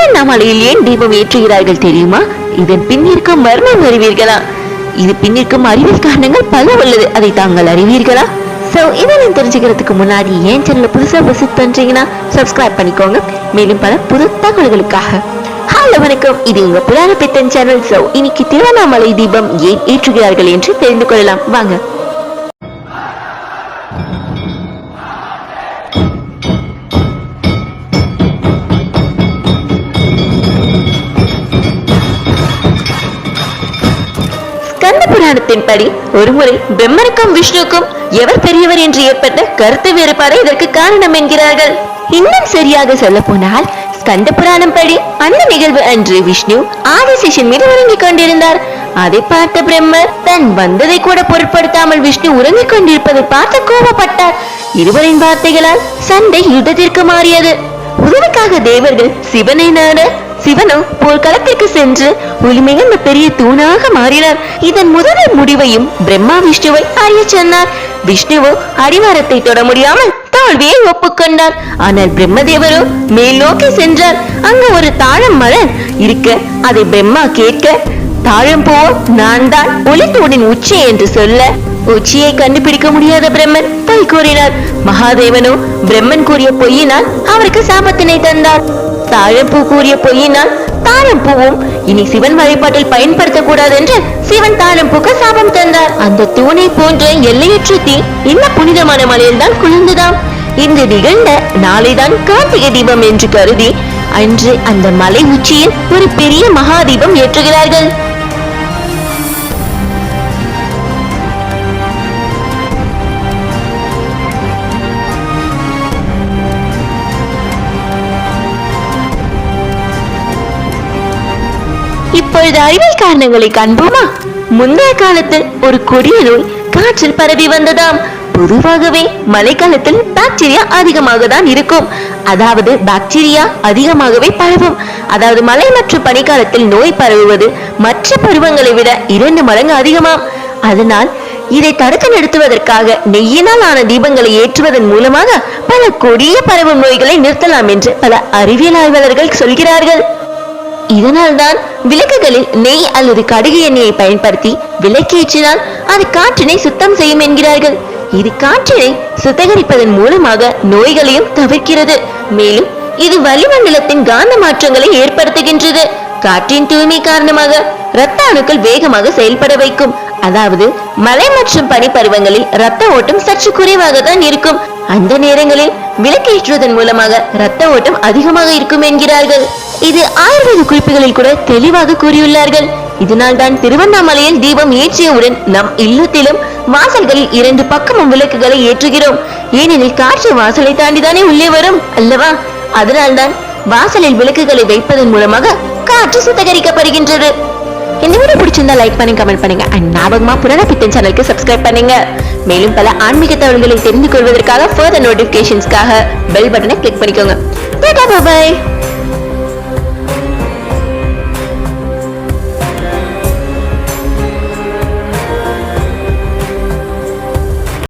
திருவண்ணாமலையில் ஏன் தீபம் ஏற்றுகிறார்கள் தெரியுமா? இதன் பின்னிற்கும் மர்மம் அறிவீர்களா? இது பின்னிற்கும் அறிவியல் காரணங்கள் பல உள்ளது அதை தாங்கள் அறிவீர்களா? ஸோ இதெல்லாம் தெரிஞ்சுக்கிறதுக்கு முன்னாடி ஏன் சேனலில் புதுசாக விசிட் பண்ணுறீங்கன்னா சப்ஸ்கிரைப் பண்ணிக்கோங்க. மேலும் பல புது தகவல்களுக்காக. ஹலோ வணக்கம். இது உங்கள் புராண பித்தன் சேனல் ஸோ இன்னைக்கு திருவண்ணாமலை தீபம் ஏன் ஏற்றுகிறார்கள் என்று தெரிந்து கொள்ளலாம். வாங்க. புராணத்தின்படி ஒருமுறை பிரம்மனுக்கும் விஷ்ணுக்கும் எவர் பெரியவர் என்று ஏற்பட்ட கருத்து வேறுபாடு இதற்கு காரணம் என்கிறார்கள். இன்னும் சரியாக சொல்ல போனால் ஸ்கந்த புராணம் படி அந்த நிகழ்வு அன்று விஷ்ணு ஆதிசேஷன் மீது உறங்கிக் கொண்டிருந்தார். அதை பார்த்த பிரம்மர் தன் வந்ததை கூட பொருட்படுத்தாமல் விஷ்ணு உறங்கிக் கொண்டிருப்பதை பார்த்து கோபப்பட்டார். இருவரின் வார்த்தைகளால் சண்டை யுத்தத்திற்கு மாறியது. உதவிக்காக தேவர்கள் சிவனை நாட சிவனும் போர்க்களத்திற்கு சென்று ஒளிமிகுந்த பெரிய தூணாக மாறினார். இதன் முதல் முடிவையும் பிரம்மா விஷ்ணுவை அறிய சொன்னார். விஷ்ணுவோ அடிவாரத்தை தொட முடியாமல் தோல்வியை ஒப்புக்கொண்டார் ஆனால் பிரம்மதேவரோ மேல் நோக்கி சென்றார். அங்கு ஒரு தாழம் மலர் இருக்க அதை பிரம்மா கேட்க தாழம் போ நான் தான் ஒளித்தூணின் உச்சி என்று சொல்ல உச்சியை கண்டுபிடிக்க முடியாத பிரம்மன் பொய் கூறினார். மகாதேவனோ பிரம்மன் கூறிய பொய்யினால் அவருக்கு சாபத்தினை தந்தார். தாழம்பூ கூறிய பொய்யினால் தாழம்பூவும் இனி சிவன் வழிபாட்டில் பயன்படுத்தக்கூடாது என்று சிவன் தாழம்பூக்கு சாபம் தந்தார். அந்த தூணை போன்ற எல்லையற்ற தீ இந்த புனிதமான மலையில் தான் குளிர்ந்துதாம். இந்த நிகழ்ந்த நாளைதான் கார்த்திகை தீபம் என்று கருதி அன்று அந்த மலை உச்சியில் ஒரு பெரிய மகாதீபம் ஏற்றுகிறார்கள். இப்பொழுது அறிவியல் காரணங்களை காண்போமா? முந்தைய காலத்தில் ஒரு கொடிய நோய் காற்றில் பரவி வந்ததாம். பொதுவாகவே மழைக்காலத்தில் பாக்டீரியா அதிகமாக தான் இருக்கும். அதாவது பாக்டீரியா அதிகமாகவே பரவும். அதாவது மழை மற்றும் பனிக்காலத்தில் நோய் பரவுவது மற்ற பருவங்களை விட இரண்டு மடங்கு அதிகமாம். அதனால் இதை தடுத்து நிறுத்துவதற்காக நெய்யினால் ஆன தீபங்களை ஏற்றுவதன் மூலமாக பல கொடிய பரவும் நோய்களை நிறுத்தலாம் என்று பல அறிவியல் ஆய்வாளர்கள் சொல்கிறார்கள். இதனால்தான் விளக்குகளில் நெய் அல்லது கடுகு எண்ணெயை பயன்படுத்தி விளக்கேற்றினால் அது காற்றினை சுத்தம் செய்யும் என்கிறார்கள். இது காற்றினை சுத்திகரிப்பதன் மூலமாக நோய்களையும் தவிர்க்கிறது. மேலும் இது வளிமண்டலத்தின் காந்த மாற்றங்களை ஏற்படுத்துகின்றது. காற்றின் தூய்மை காரணமாக இரத்த அணுக்கள் வேகமாக செயல்பட வைக்கும். அதாவது மழை மற்றும் பனிப்பருவங்களில் இரத்த ஓட்டம் சற்று குறைவாக தான் இருக்கும். அந்த நேரங்களில் விளக்கேற்றுவதன் மூலமாக இரத்த ஓட்டம் அதிகமாக இருக்கும் என்கிறார்கள். இது ஆயுர்வேத குறிப்புகளில் கூட தெளிவாக கூறியுள்ளார்கள். இதனால் தான் திருவண்ணாமலையில் தீபம் ஏற்றியவுடன் நம் இல்லத்திலும் வாசல்களில் இரண்டு பக்கமும் விளக்குகளை ஏற்றுகிறோம். ஏனெனில் காற்று வாசலை தாண்டிதானே உள்ளே வரும் அல்லவா? அதனால்தான் வாசலில் விளக்குகளை வைப்பதன் மூலமாக காற்று சுத்தகரிக்கப்படுகின்றது. இந்த வீடியோ பிடிச்சிருந்தா லைக் பண்ணி கமெண்ட் பண்ணுங்க அண்ட் ஞாபகமா புராண பித்தன் சேனலுக்கு சப்ஸ்கிரைப் பண்ணுங்க. மேலும் பல ஆன்மீக தகவல்களை தெரிந்து கொள்வதற்காக ஃபர்தர் நோட்டிபிகேஷன்ஸ்க்காக பெல் பட்டனை கிளிக் பண்ணிக்கோங்க. பாய்